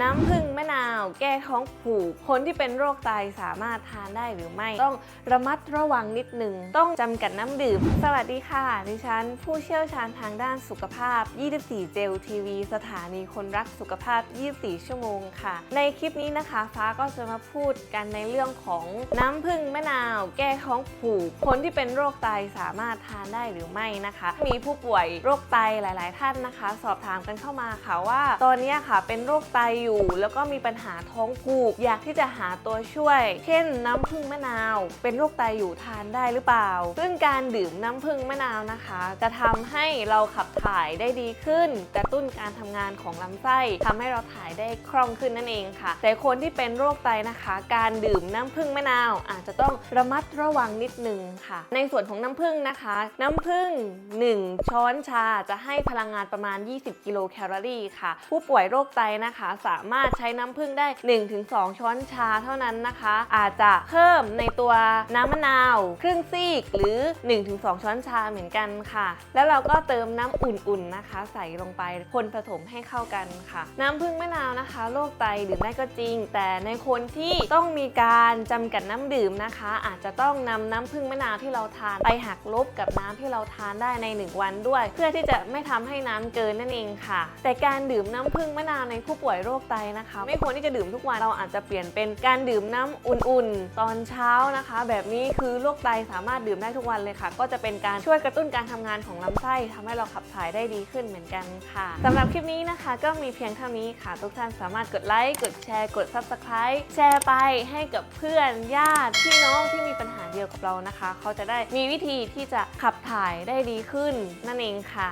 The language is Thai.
น้ำผึ้งมะนาว แก้ท้องผูก คนที่เป็นโรคไตสามารถทานได้หรือไม่ ต้องระมัดระวังนิดหนึ่งต้องจำกัดน้ำดื่ม สวัสดีค่ะ ดิฉัน ผู้เชี่ยวชาญทางด้านสุขภาพ 24 เจลทีวี สถานีคนรักสุขภาพ 24 ชั่วโมงค่ะ ในคลิปนี้นะคะ ฟ้าก็จะมาพูดกันในเรื่องของน้ำผึ้งมะนาว แก้ท้องผูก คนที่เป็นโรคไตสามารถทานได้หรือไม่นะคะ มีผู้ป่วยโรคไตหลาย ๆ ท่านนะคะ สอบถามกันเข้ามาค่ะว่า ตอนนี้ค่ะเป็นโรคไตอยู่ แล้วก็มีปัญหาท้องผูก อยากที่จะหาตัวช่วย เช่นน้ำผึ้งมะนาว เป็นโรคไตอยู่ทานได้หรือเปล่า ซึ่งการดื่มน้ำผึ้งมะนาวนะคะ จะทำให้เราขับถ่ายได้ดีขึ้น กระตุ้นการทำงานของลำไส้ทำให้เราถ่ายได้คล่องขึ้นนั่นเองค่ะ แต่คนที่เป็นโรคไตนะคะ การดื่มน้ำผึ้งมะนาว อาจจะต้องระมัดระวังนิดนึงค่ะ ในส่วนของน้ำผึ้งนะคะ น้ำผึ้ง1 ช้อนชาจะให้พลังงานประมาณ 20 กิโลแคลอรี่ค่ะ ผู้ป่วยโรคไตนะคะสามารถใช้น้ำผึ้งได้ 1-2 ช้อนชาเท่านั้นนะคะ อาจจะเพิ่มในตัวน้ำมะนาว ครึ่งซีกหรือ 1-2 ช้อนชาเหมือนกันค่ะ แล้วเราก็เติมน้ำอุ่นๆนะคะ ใส่ลงไปคนผสมให้เข้ากันค่ะ น้ำผึ้งมะนาวนะคะโรคไตดื่มได้ก็จริง แต่ในคนที่ต้องมีการจำกัดน้ำดื่มนะคะ อาจจะต้องนำน้ำผึ้งมะนาวที่เราทานไปหักลบกับน้ำที่เราทานได้ใน 1 วันด้วย เพื่อที่จะไม่ทำให้น้ำเกินนั่นเองค่ะ แต่การดื่มน้ำผึ้งมะนาวในผู้ป่วยโรคไตนะคะ ไม่ควรที่จะดื่มทุกวันเราอาจจะเปลี่ยนเป็นการดื่มน้ำอุ่นๆ ตอนเช้านะคะ แบบนี้คือโรคไตสามารถดื่มได้ทุกวันเลยค่ะ ก็จะเป็นการช่วยกระตุ้นการทำงานของลำไส้ทำให้เราขับถ่ายได้ดีขึ้นเหมือนกันค่ะสำหรับคลิปนี้นะคะ ก็มีเพียงเท่านี้ค่ะ ทุกท่านสามารถกดไลค์กดแชร์กด subscribe แชร์ไปให้กับเพื่อนญาติพี่น้องที่มีปัญหาเดียวกับเรานะคะ เขาจะได้มีวิธีที่จะขับถ่ายได้ดีขึ้นนั่นเองค่ะ